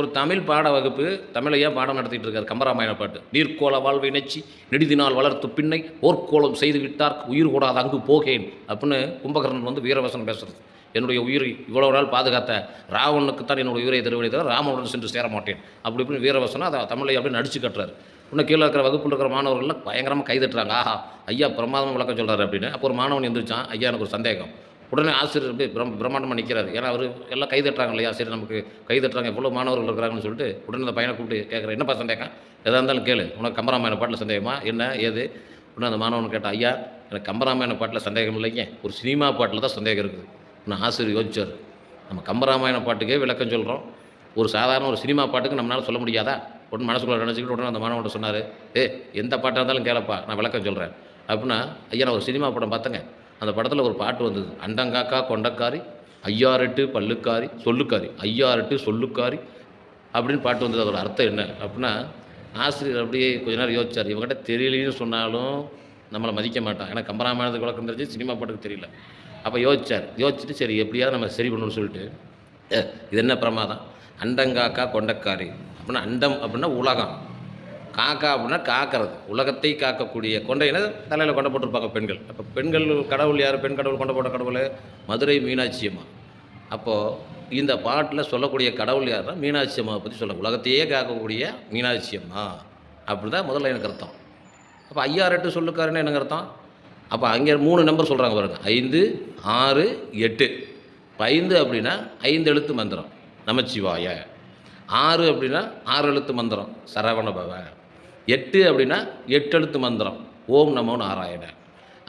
ஒரு தமிழ் பாட வகுப்பு தமிழையா பாடம் நடத்திட்டு இருக்காரு கம்பராமாயண பாட்டு. நீர்க்கோள வாழ்வை நெச்சி நெடுதினால் வளர்த்து பின்னை போர்க்கோளம் செய்து விட்டார் உயிர் கூடாது அங்கு போகேன் அப்படின்னு கும்பகர்ணன் வந்து வீரவசனம் பேசுறது. என்னுடைய உயிரை இவ்வளோ நாள் பாதுகாத்த ராவனுக்குத்தான் என்னுடைய உயிரை தருவதை தவிர ராமனுடன் சென்று சேர மாட்டேன் அப்படி இப்படின்னு வீரவசனம் அதை தமிழை அப்படியே நடிச்சு கட்டுறாரு. இன்னும் கீழே இருக்கிற வகுப்பில் இருக்கிற மாணவர்கள்லாம் பயங்கரமாக கைதட்டுறாங்க. ஆஹா ஐயா பிரமாதமாக விளக்கம் சொல்கிறாரு அப்படின்னு. அப்போ ஒரு மாணவன் எந்திரிச்சான். ஐயா எனக்கு ஒரு சந்தேகம். உடனே ஆசிரியர் அப்படியே பிரம் பிரம்மாண்டமாக நிற்கிறாரு ஏன்னா அவர் எல்லாம் கை தட்டுறாங்க இல்லையா? சரி நமக்கு கை தட்டுறாங்க எவ்வளோ மாணவர்கள் இருக்கிறாங்கன்னு சொல்லிட்டு உடனே அந்த பையனை கூப்பிட்டு கேட்குறேன் என்னப்பா சந்தேகம்? எதாக இருந்தாலும் கேளு. உனக்கு கம்பராமாயண பாட்டில் சந்தேகமா? என்ன? ஏது? உடனே அந்த மாணவன் கேட்டான் ஐயா எனக்கு கம்பராமாயண பாட்டில் சந்தேகம் இல்லைங்க. ஒரு சினிமா பாட்டில் தான் சந்தேகம் இருக்குது. இன்னும் ஆசிரியர் யோசிச்சார். நம்ம கம்பராமாயண பாட்டுக்கே விளக்கம் சொல்கிறோம் ஒரு சாதாரண ஒரு சினிமா பாட்டுக்கு நம்மளால் சொல்ல முடியாதா? உடனே மனசுக்குள்ளே நினச்சிக்கிட்டு உடனே அந்த மாணவன் சொன்னார் ஏ எந்த பாட்டாக இருந்தாலும் கேளப்பா நான் விளக்கம் சொல்கிறேன் அப்படின்னா ஐயா நான் ஒரு சினிமா படம் பார்த்தேங்க. அந்த படத்தில் ஒரு பாட்டு வந்தது. அண்டங்காக்கா கொண்டக்காரி ஐயாரெட்டு பல்லுக்காரி சொல்லுக்காரி ஐயாரெட்டு சொல்லுக்காரி அப்படின்னு பாட்டு வந்தது. அதோட அர்த்தம் என்ன அப்படின்னா ஆசிரியர் அப்படியே கொஞ்ச நேரம் யோசிச்சார். இவங்ககிட்ட தெரியலன்னு சொன்னாலும் நம்மளை மதிக்க மாட்டான். ஏன்னா கம்பராமாயணத்துக்கு விளக்கம் தெரிஞ்சு சினிமா பாட்டுக்கு தெரியல. அப்போ யோசிச்சார். யோசிச்சுட்டு சரி எப்படியாவது நம்ம சரி பண்ணணும்னு சொல்லிட்டு "ஏ, இது என்ன பிரமாதம்? அண்டங்காக்கா கொண்டக்காரி. அப்படின்னா அண்டம் அப்படின்னா உலகம். காக்கா அப்படின்னா காக்கிறது. உலகத்தை காக்கக்கூடிய கொண்டையின தலையில் கொண்ட போட்டிருப்பாங்க பெண்கள். அப்போ பெண்கள் கடவுள் யார்? பெண் கடவுள் கொண்ட போட்ட கடவுள் மதுரை மீனாட்சி அம்மா. அப்போது இந்த பாட்டில் சொல்லக்கூடிய கடவுள் யார்னா மீனாட்சி அம்மாவை பற்றி சொல்ல உலகத்தையே காக்கக்கூடிய மீனாட்சி அம்மா அப்படி தான் முதல்ல எனக்கு அர்த்தம். அப்போ ஐயா ரெட்டு சொல்லுக்காருன்னு எனக்கு அர்த்தம். அப்போ அங்கே மூணு நம்பர் சொல்கிறாங்க பாருங்கள் ஐந்து ஆறு எட்டு. இப்போ ஐந்து அப்படின்னா ஐந்து எழுத்து மந்திரம். நமச்சிவாய. ஆறு அப்படின்னா ஆறு எழுத்து மந்திரம். சரவண எட்டு அப்படின்னா எட்டெழுத்து மந்திரம். ஓம் நமோ நாராயண.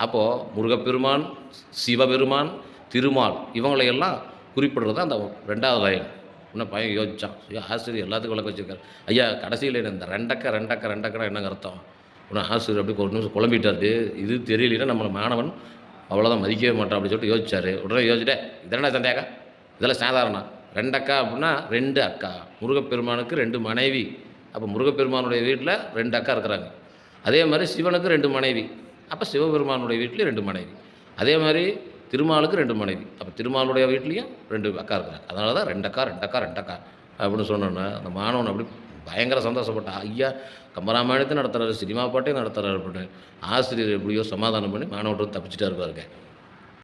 அப்போது முருகப்பெருமான் சிவபெருமான் திருமால் இவங்களையெல்லாம் குறிப்பிடுறது தான் அந்த ரெண்டாவது லைன் இன்னும் பையன் யோசிச்சான். ஐயா ஆசிரியர் எல்லாத்துக்கும் விளக்க வச்சிருக்காரு. ஐயா கடைசியில் இந்த ரெண்டக்க ரெண்டக்க ரெண்டக்கடை என்னங்க அர்த்தம்? இன்னும் ஆசிரியர் அப்படி ஒரு நிமிஷம் குழம்பிட்டாரு. இது தெரியலன்னா நம்மளை மாணவன் அவ்வளோதான் மதிக்கவே மாட்டான் அப்படின்னு சொல்லிட்டு யோசிச்சாரு. உடனே யோசிச்சிட்டே இதென்ன சந்தேகம்? இதெல்லாம் சாதாரணம். ரெண்டக்கா அப்படின்னா ரெண்டு அக்கா. முருகப்பெருமானுக்கு ரெண்டு மனைவி. அப்போ முருகப்பெருமானுடைய வீட்டில் ரெண்டு அக்கா இருக்கிறாங்க. அதே மாதிரி சிவனுக்கு ரெண்டு மனைவி. அப்போ சிவபெருமானுடைய வீட்லேயும் ரெண்டு மனைவி. அதே மாதிரி திருமாலுக்கு ரெண்டு மனைவி. அப்போ திருமாலுடைய வீட்லேயும் ரெண்டு அக்கா இருக்கிறாங்க. அதனால தான் ரெண்டு அக்கா ரெண்டு அக்கா ரெண்டு அக்கா அப்படின்னு சொன்னோன்னா அந்த மாணவன் அப்படி பயங்கர சந்தோஷப்பட்டான் ஐயா கம்பராமாயணத்தை நடத்துகிறாரு சினிமா பாட்டையும் நடத்துகிறாரு அப்படின்னு ஆசிரியர் எப்படியோ சமாதானம் பண்ணி மாணவர்கள் தப்பிச்சிட்டா இருப்பாருங்க